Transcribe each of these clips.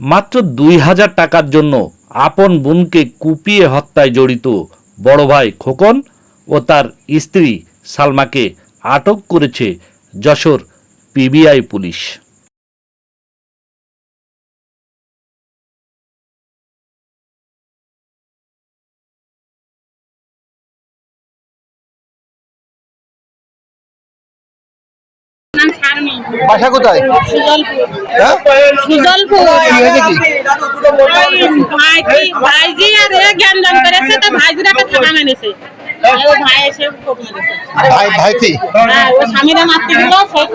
মাত্র দুই হাজার টাকার জন্য আপন বোনকে কুপিয়ে হত্যায় জড়িত বড় ভাই খোকন ও তার স্ত্রী সালমাকে আটক করেছে যশোর পিবিআই পুলিশ। বাসা কোথায়? সুজলপুর। হ্যাঁ? ভাইজি আর করেছে তো মেনেছে ভাই ভাই কি হ্যাঁ স্বামীরা মারতে গেল সেই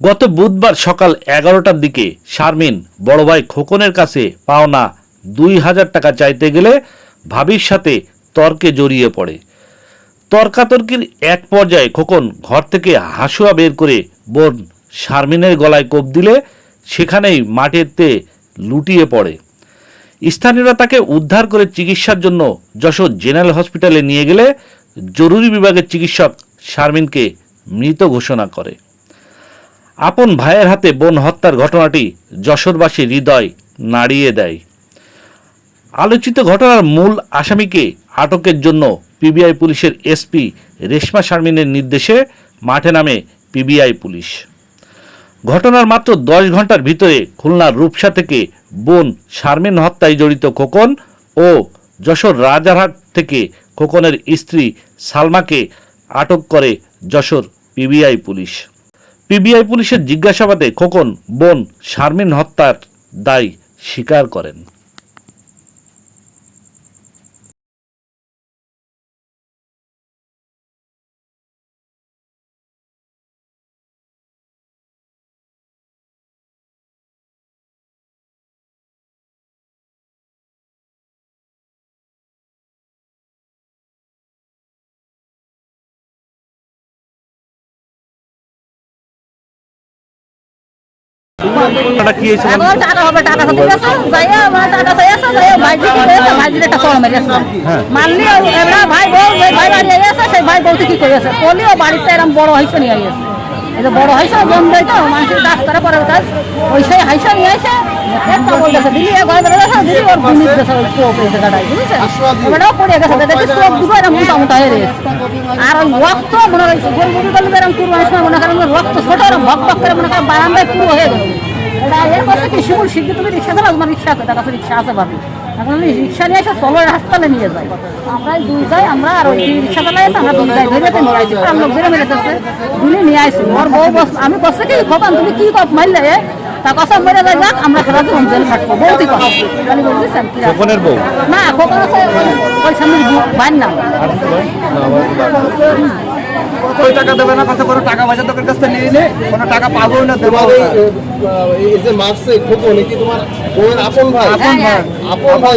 গত বুধবার সকাল এগারোটার দিকে শারমিন বড় ভাই খোকনের কাছে পাওনা দুই হাজার টাকা চাইতে গেলে ভাবির সাথে তর্কে জড়িয়ে পড়ে। তর্কাতর্কির এক পর্যায়ে খোকন ঘর থেকে হাসুয়া বের করে বোন শারমিনের গলায় কোপ দিলে, সেখানেই মাটিতে লুটিয়ে পড়ে। স্থানীয়রা তাকে উদ্ধার করে চিকিৎসার জন্য যশোর জেনারেল হসপিটালে নিয়ে গেলে জরুরি বিভাগের চিকিৎসক শারমিনকে মৃত ঘোষণা করে। আপন ভাইয়ের হাতে বোন হত্যার ঘটনাটি যশোরবাসী হৃদয় নাড়িয়ে দেয়। আলোচিত ঘটনার মূল আসামিকে আটকের জন্য পিবিআই পুলিশের এসপি রেশমা শারমিনের নির্দেশে মাঠে নামে পিবিআই পুলিশ। ঘটনার মাত্র দশ ঘণ্টার ভিতরে খুলনার রূপসা থেকে বোন শারমিন হত্যায় জড়িত খোকন ও যশোর রাজারহাট থেকে খোকনের স্ত্রী সালমাকে আটক করে যশোর পিবিআই পুলিশ। পিবিআই পুলিশের জিজ্ঞাসাবাদে খোকন বোন শারমিন হত্যার দায় স্বীকার করেন। কি হয়েছে? এখন টাকা হবে টাকা হতে গেছে যাইয়া আমার টাকা চাইছে যাইয়া ভাইজি কি করেছে ভাইজি একটা ফর্ম মেরেছে মানলি ভাই বউ ভাই বাড়ি আইছে সেই ভাই বলতে কি করেছে বলিও বাড়িতে এরকম বড় হইছে নিয়ে আইছে যে বড় হইছে জন তো মানুষের কাজ করে পরে কাজ। ওই সেই হাইসা নিয়ে আইছে একটা বলতেছে দিদি এ ঘরে বেড়ে গেছে দিদি ওর বুনি দিতেছে ওই কোপ এসে গাড়াই বুঝেছে? এবারও পড়ে গেছে দেখি চোখ দুটো এরকম মোটা মোটা হয়ে গেছে আর ওই রক্ত মনে হয়েছে এরকম কুরবানির সময় মনে করেন রক্ত ছোট এরকম ভক ভক করে মনে করেন বারান্দায় পুরো হয়ে গেছে। এটা এর কথা কি শিমুল শিখবে তুমি রিক্সা চালাও তোমার রিক্সা আছে তার কাছে রিক্সা আছে ভাবি। এখন আমি রিক্সা নিয়ে এসে চলো হাসপাতালে নিয়ে যাই। আমরা দুই যাই আমরা আর ওই রিক্সা চালাই আমরা দুই যাই। ধরে তো নিয়ে আইছি আর লোক বেরো মেরে দিচ্ছে দুলি নিয়ে আইছি ওর বউ বস আমি বসে কি খোকান তুমি কি কপ মারলে? তা কথা মেরে যাই যাক আমরা খেলা জীবন জেল খাটবো। বলতে কথা খালি বলতেছেন কি খোকনের বউ? না খোকন আছে ওই- ওই সামনে বাইর না ওই টাকা দেবে না কত করে টাকা পয়সা তোর কাছে নিয়ে নে কোনো টাকা পাবো না দেবো এই যে মারছে খোকন কি তোমার বোনের আপন ভাই? আপন ভাই। আপন ভাই